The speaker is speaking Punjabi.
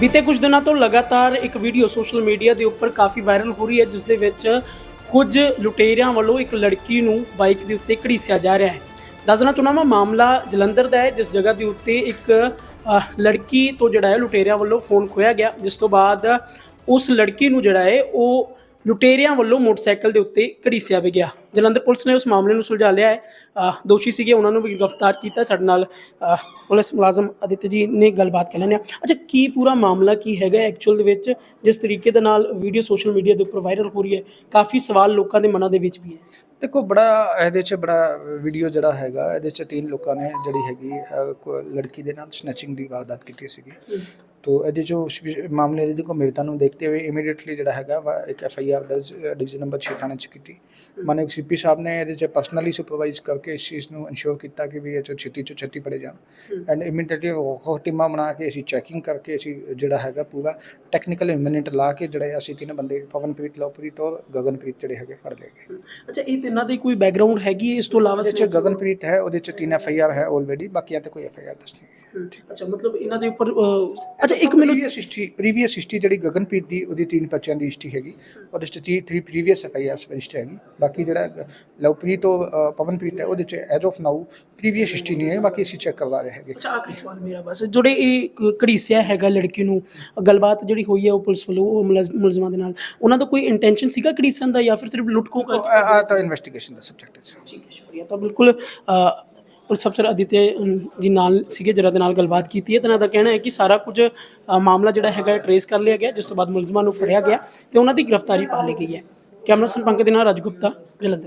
ਬੀਤੇ ਕੁਝ ਦਿਨਾਂ ਤੋਂ ਲਗਾਤਾਰ ਇੱਕ ਵੀਡੀਓ ਸੋਸ਼ਲ ਮੀਡੀਆ ਦੇ ਉੱਪਰ ਕਾਫੀ ਵਾਇਰਲ ਹੋ ਰਹੀ ਹੈ, ਜਿਸ ਦੇ ਵਿੱਚ ਕੁਝ ਲੁਟੇਰਿਆਂ ਵੱਲੋਂ ਇੱਕ ਲੜਕੀ ਨੂੰ ਬਾਈਕ ਦੇ ਉੱਤੇ ਘੜੀਸਿਆ ਜਾ ਰਿਹਾ ਹੈ। ਦੱਸਣਾ ਚਾਹੁੰਦਾ ਮੈਂ ਮਾਮਲਾ ਜਲੰਧਰ ਦਾ ਹੈ, ਜਿਸ ਜਗ੍ਹਾ ਦੇ ਉੱਤੇ ਇੱਕ ਲੜਕੀ ਤੋਂ ਜਿਹੜਾ ਹੈ, ਲੁਟੇਰਿਆਂ ਵੱਲੋਂ ਫੋਨ ਖੋਇਆ ਗਿਆ, ਜਿਸ ਤੋਂ ਬਾਅਦ ਉਸ ਲੜਕੀ ਨੂੰ ਜਿਹੜਾ ਹੈ, ਉਹ ਲੁਟੇਰਿਆਂ ਵੱਲੋਂ ਮੋਟਰਸਾਈਕਲ ਦੇ ਉੱਤੇ ਘੜੀਸਿਆ ਵੀ ਗਿਆ। ਜਲੰਧਰ ਪੁਲਿਸ ਨੇ ਉਸ ਮਾਮਲੇ ਨੂੰ ਸੁਲਝਾ ਲਿਆ ਹੈ। ਦੋਸ਼ੀ ਸੀਗੇ ਉਹਨਾਂ ਨੂੰ ਵੀ ਗ੍ਰਿਫਤਾਰ ਕੀਤਾ। ਸਾਡੇ ਨਾਲ ਪੁਲਿਸ ਮੁਲਾਜ਼ਮ ਅਦਿੱਤ ਜੀ ਨੇ ਗੱਲਬਾਤ ਕਰ ਲੈਣੇ ਆ ਅੱਛਾ ਕੀ ਪੂਰਾ ਮਾਮਲਾ ਕੀ ਹੈਗਾ ਐਕਚੁਅਲ ਦੇ ਵਿੱਚ? ਜਿਸ ਤਰੀਕੇ ਦੇ ਨਾਲ ਵੀਡੀਓ ਸੋਸ਼ਲ ਮੀਡੀਆ ਦੇ ਉੱਪਰ ਵਾਇਰਲ ਹੋ ਰਹੀ ਹੈ ਕਾਫੀ ਸਵਾਲ ਲੋਕਾਂ ਦੇ ਮਨਾਂ ਦੇ ਵਿੱਚ ਵੀ ਹੈ। ਦੇਖੋ ਬੜਾ ਇਹਦੇ 'ਚ ਬੜਾ ਵੀਡੀਓ ਜਿਹੜਾ ਹੈਗਾ ਇਹਦੇ 'ਚ ਤਿੰਨ ਲੋਕਾਂ ਨੇ ਜਿਹੜੀ ਹੈਗੀ ਲੜਕੀ ਦੇ ਨਾਲ ਸਨੈਚਿੰਗ ਦੀ ਵਾਰਦਾਤ ਕੀਤੀ ਸੀਗੀ। ਵਿਸ਼- ਮਾਮਲੇ ਦੀ ਗੰਭੀਰਤਾ ਨੂੰ ਦੇਖਦੇ ਹੋਏ ਇਮੀਡੀਏਟਲੀ ਜਿਹੜਾ ਹੈਗਾ ਵਾ ਇੱਕ F I R division number 6 ਥਾਣੇ 'ਚ ਕੀਤੀ। ਮਾਨਕ ਸੀਪੀ ਸਾਹਿਬ ਨੇ ਇਹਦੇ 'ਚ ਪਰਸਨਲੀ ਸੁਪਰਵਾਈਜ਼ ਕਰਕੇ ਇਸ ਚੀਜ਼ ਨੂੰ ਇਨਸ਼ੋਰ ਕੀਤਾ ਕਿ ਵੀ ਇਹ 'ਚ ਛੇਤੀ 'ਚ ਛੇਤੀ ਫੜੇ ਜਾਣ। ਐਂਡ ਇਮੀਡੀਏਟਲੀ ਹੋਰ ਟੀਮਾਂ ਬਣਾ ਕੇ ਅਸੀਂ ਚੈਕਿੰਗ ਕਰਕੇ ਅਸੀਂ ਜਿਹੜਾ ਹੈਗਾ ਪੂਰਾ ਟੈਕਨੀਕਲ ਇਮਿਨੈਂਟ ਲਾ ਕੇ ਜਿਹੜੇ ਅਸੀਂ ਤਿੰਨ ਬੰਦੇ ਪਵਨਪ੍ਰੀਤ ਲਵਪ੍ਰੀਤ ਔਰ ਗਗਨਪ੍ਰੀਤ ਜਿਹੜੇ ਹੈਗੇ ਫੜ ਲਏ ਗਏ। ਅੱਛਾ ਇਹ ਤਿੰਨਾਂ ਦੀ ਕੋਈ ਬੈਕਗ੍ਰਾਉਂਡ ਹੈਗੀ ਇਸ ਤੋਂ ਇਲਾਵਾ ਚ ਗਗਨਪ੍ਰੀਤ ਹੈ ਉਹਦੇ ਚ ਤਿੰਨ ਐਫ ਆਈ ਆਰ ਹੈ ਆਲਰੇਡੀ ਬਾਕੀਆਂ ਤੇ ਕੋਈ ਐਫ ਆਈ ਆਰ ਦੱਸ ਨਹੀਂ। ਅੱਛਾ ਮਤਲਬ ਇਹਨਾਂ ਦੇ ਉੱਪਰ ਅਹ, ਅੱਛਾ ਇੱਕ ਮੈਨੂੰ ਪ੍ਰੀਵੀਅਸ ਹਿਸਟਰੀ ਪ੍ਰੀਵੀਅਸ ਹਿਸਟਰੀ ਜਿਹੜੀ ਗਗਨਪ੍ਰੀਤ ਦੀ ਉਹਦੀ ਤਿੰਨ ਬੱਚਿਆਂ ਦੀ ਹਿਸਟਰੀ ਹੈਗੀ। ਉਹਦੇ ਚ 3 ਪ੍ਰੀਵੀਅਸ ਐਫ ਆਈ ਆਰ ਸਪੈਸ਼ਟ ਹੈਗੀ। ਬਾਕੀ ਜਿਹੜਾ ਗ- ਲਵਪ੍ਰੀਤ ਔਰ ਅ, ਪਵਨਪ੍ਰੀਤ ਹੈ ਉਹਦੇ ਚ as of now previous history ਨਹੀਂ ਹੈ। ਬਾਕੀ ਅਸੀਂ ਚੈੱਕ ਕਰਵਾ ਰਹੇ ਹੈਗੇ। ਅੱਛਾ ਆਖਰੀ ਸਵਾਲ ਮੇਰਾ ਬਸ। ਜਿਹੜੇ ਇਹ ਕ- ਘੜੀਸਿਆ ਹੈਗਾ ਲੜਕੀ ਨੂੰ ਗੱਲਬਾਤ ਜਿਹੜੀ ਹੋਈ ਹੈ ਉਹ ਪੁਲਿਸ ਵੱਲੋਂ ਉਹ ਮੁਲਜ਼- ਮੁਲਜ਼ਮਾਂ ਦੇ ਨਾਲ ਉਹਨਾਂ ਦਾ ਕੋਈ ਇੰਟੈਂਸ਼ਨ ਸੀਗਾ ਘੜੀਸਣ ਦਾ ਜਾਂ ਫਿਰ ਸਿਰਫ ਲੁੱਟ ਖੋਹ ਆ ਕਰਕੇ ਆ ਤਾਂ ਇਨਵੈਸਟੀਗੇਸ਼ਨ ਦਾ ਸਬਜੈਕਟ ਹੈ ਠੀਕ ਹੈ ਸ਼ੁਕਰੀਆ। ਤਾਂ ਬਿਲਕੁਲ ਅ, ਪੁਲਿਸ ਅਫਸਰ ਅਦਿੱਤੇ ਜੀ ਨਾਲ ਸੀਗੇ ਜਿਹਨਾਂ ਦੇ ਨਾਲ ਗੱਲਬਾਤ ਕੀਤੀ ਹੈ ਤੇ ਇਹਨਾਂ ਦਾ ਕਹਿਣਾ ਹੈ ਕਿ ਸਾਰਾ ਕੁਝ ਅ, ਮਾਮਲਾ ਜਿਹੜਾ ਹੈਗਾ ਟਰੇਸ ਕਰ ਲਿਆ ਗਿਆ ਜਿਸ ਤੋਂ ਬਾਅਦ ਮੁਲਜ਼ਮਾਂ ਨੂੰ ਫੜਿਆ ਗਿਆ ਤੇ ਉਹਨਾਂ ਦੀ ਗ੍ਰਿਫਤਾਰੀ ਪਾ ਲਈ ਗਈ ਹੈ। ਕੈਮਰਾ ਸੰਪੰਕ ਦੇ ਨਾਲ ਰਾਜਗੁਪਤਾ ਜਲੰਧਰ।